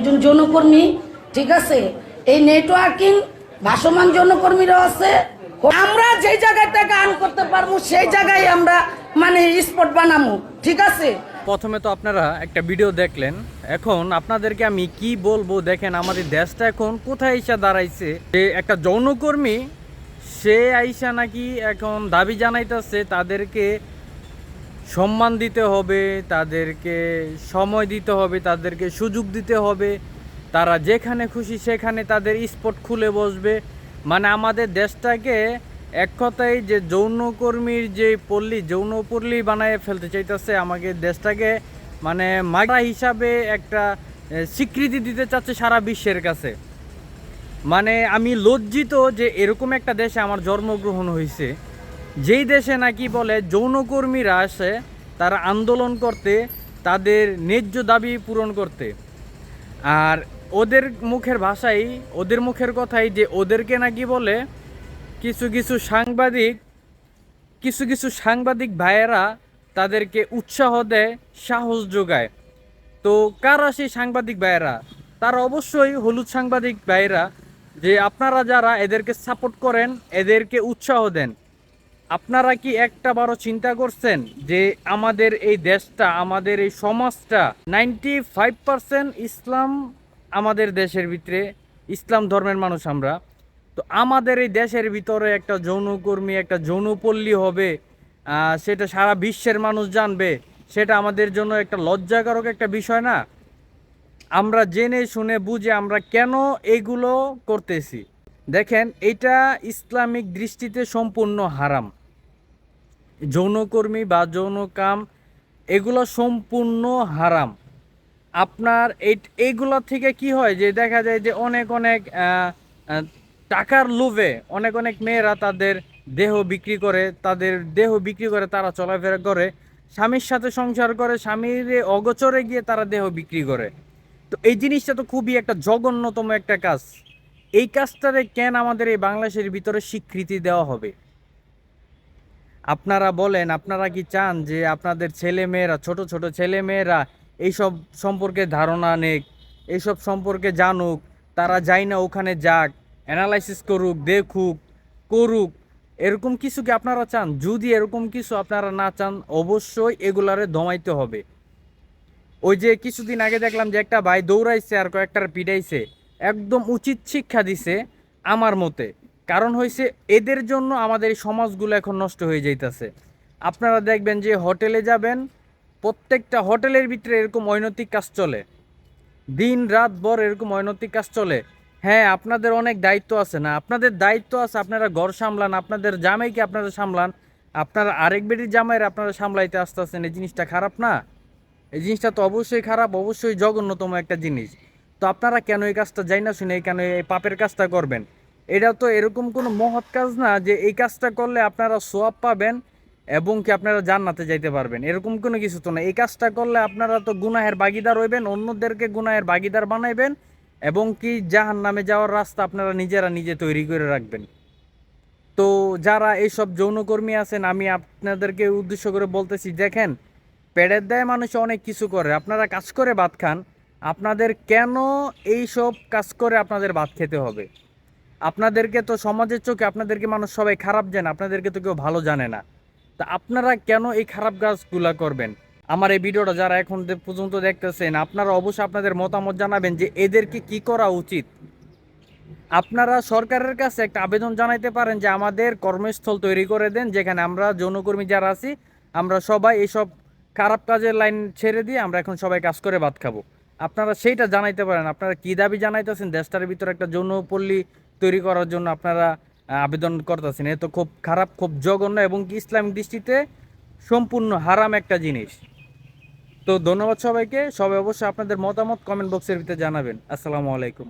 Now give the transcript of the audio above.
একজন যৌনকর্মী, ঠিক আছে? এই নেটওয়ার্কিং ভাসমান যৌনকর্মীরাও আছে। আমরা যেই জায়গায় থেকে আর্ন করতে পারব, সেই জায়গায় আমরা মানে স্পট বানাবো, ঠিক আছে? প্রথমে তো আপনারা একটা ভিডিও দেখলেন। এখন আপনাদেরকে আমি কি বলব, দেখেন আমাদের দেশটা এখন কোথায় এসে দাঁড়াইছে? যে একটা যৌনকর্মী, সে আইসা নাকি এখন দাবি জানাইতেছে তাদেরকে সম্মান দিতে হবে, তাদেরকে সময় দিতে হবে, তাদেরকে সুযোগ দিতে হবে। তারা যেখানে খুশি সেখানে তাদের স্পট খুলে বসবে। মানে আমাদের দেশটাকে এক কথায় যে যৌনকর্মীর যে পল্লী যৌনপল্লী বানায় ফেলতে চাইতেছে, আমাকে দেশটাকে মানে মাগা হিসাবে একটা স্বীকৃতি দিতে চাচ্ছে সারা বিশ্বের কাছে। মানে আমি লজ্জিত যে এরকম একটা দেশে আমার জন্মগ্রহণ হয়েছে। যেই দেশে নাকি বলে যৌনকর্মীরা আসে, তারা আন্দোলন করতে, তাদের ন্যায্য দাবি পূরণ করতে। আর ওদের মুখের ভাষাই, ওদের মুখের কথাই যে ওদেরকে নাকি বলে, কিছু কিছু সাংবাদিক, কিছু কিছু সাংবাদিক ভাইয়েরা তাদেরকে উৎসাহ দেয়, সাহস যোগায়। তো কারা সেই সাংবাদিক ভাইয়েরা? তারা অবশ্যই হলুদ সাংবাদিক ভাইয়েরা, যে আপনারা যারা এদেরকে সাপোর্ট করেন, এদেরকে উৎসাহ দেন। আপনারা কি একটা বারো চিন্তা করছেন যে আমাদের এই দেশটা, আমাদের এই সমাজটা নাইনটি ফাইভ পার্সেন্ট ইসলাম আমাদের দেশের ভিতরে, ইসলাম ধর্মের মানুষ আমরা। তো আমাদের এই দেশের ভিতরে একটা যৌনকর্মী, একটা যৌনপল্লী হবে সেটা সারা বিশ্বের মানুষ জানবে, সেটা আমাদের জন্য একটা লজ্জাকারক একটা বিষয় না? আমরা জেনে শুনে বুঝে আমরা কেন এগুলো করতেছি? দেখেন, এটা ইসলামিক দৃষ্টিতে সম্পূর্ণ হারাম। যৌনকর্মী বা যৌনকাম, এগুলো সম্পূর্ণ হারাম। আপনার এই এইগুলো থেকে কি হয় যে দেখা যায় যে অনেক অনেক টাকার লোভে অনেক অনেক মেয়েরা তাদের দেহ বিক্রি করে, তাদের দেহ বিক্রি করে তারা চলাফেরা করে, স্বামীর সাথে সংসার করে, স্বামীর অগোচরে গিয়ে তারা দেহ বিক্রি করে। তো এই জিনিসটা তো খুবই একটা জঘন্যতম একটা কাজ। এই কাজটারে কেন আমাদের এই বাংলাদেশের ভিতরে স্বীকৃতি দেওয়া হবে? আপনারা বলেন, আপনারা কি চান যে আপনাদের ছেলে মেয়েরা ছোট ছোট ছেলে মেয়েরা এইসব সম্পর্কে ধারণা নেক, এইসব সম্পর্কে জানুক, তারা যাই না ওখানে যাক অ্যানালাইসিস করুক, দেখুক, করুক, এরকম কিছু কি আপনারা চান? যদি এরকম কিছু আপনারা না চান, অবশ্যই এগুলারে দমাইতে হবে। ওই যে কিছুদিন আগে দেখলাম যে একটা ভাই দৌড়াইছে আর কয়েকটার পিটাইছে, একদম উচিত শিক্ষা দিছে আমার মতে। কারণ হয়েছে এদের জন্য আমাদের সমাজগুলো এখন নষ্ট হয়ে যাইতেছে। আপনারা দেখবেন যে হোটেলে যাবেন, প্রত্যেকটা হোটেলের ভিতরে এরকম অনৈতিক কাজ চলে। দিন, রাত, ভর এরকম অনৈতিক কাজ চলে। হ্যাঁ আপনাদের অনেক দায়িত্ব আছে না? আপনাদের দায়িত্ব আছে আপনারা ঘর সামলান, আপনাদের জামাইকে আপনারা সামলান। আপনারা আরেক বেটির জামাইয়ের আপনারা সামলাইতে আসতেছেন, এই জিনিসটা খারাপ না? এই জিনিসটা তো অবশ্যই খারাপ, অবশ্যই জঘন্যতম একটা জিনিস। তো আপনারা কেন এই কাজটা যাই না শুনে কেন এই পাপের কাজটা করবেন? এটা তো এরকম কোনো মহৎ কাজ না যে এই কাজটা করলে আপনারা সোয়াব পাবেন এবং কি আপনারা জান্নাতে যাইতে পারবেন। এরকম কোনো কিছু তো না। এই কাজটা করলে আপনারা তো গুনাহের বাগিদার হইবেন, অন্যদেরকে গুনাহের বাগিদার বানাইবেন এবং কি জাহান নামে যাওয়ার রাস্তা আপনারা নিজেরা নিজে তৈরি করে রাখবেন। তো যারা এইসব যৌনকর্মী আছেন, আমি আপনাদেরকে উদ্দেশ্য করে বলতেছি, দেখেন, পেটের দেয় মানুষ অনেক কিছু করে। আপনারা কাজ করে ভাত খান। আপনাদের কেন এই সব কাজ করে আপনাদের ভাত খেতে হবে? আপনাদেরকে তো সমাজের চোখে আপনাদেরকে মানুষ সবাই খারাপ জানে, আপনাদেরকে তো কেউ ভালো জানে না। তা আপনারা কেন এই খারাপ কাজগুলা করবেন? আমার এই ভিডিওটা যারা এখন পর্যন্ত দেখতেছেন, আপনারা অবশ্যই আপনাদের মতামত জানাবেন যে এদেরকে কি করা উচিত। আপনারা সরকারের কাছে একটা আবেদন জানাইতে পারেন যে আমাদের কর্মস্থল তৈরি করে দেন, যেখানে আমরা যৌনকর্মী যারা আছি, আমরা সবাই এইসব খারাপ কাজের লাইন ছেড়ে দিয়ে আমরা এখন সবাই কাজ করে ভাত খাব। আপনারা সেইটা জানাইতে পারেন, আপনারা কী দাবি জানাইতেছেন? দেশটার ভিতরে একটা যৌনপল্লী তৈরি করার জন্য আপনারা আবেদন করতেছেন। এ তো খুব খারাপ, খুব জঘন্য এবং ইসলামিক দৃষ্টিতে সম্পূর্ণ হারাম একটা জিনিস। তো ধন্যবাদ সবাইকে। সবাই অবশ্যই আপনাদের মতামত কমেন্ট বক্সের ভিতরে জানাবেন। আসসালামু আলাইকুম।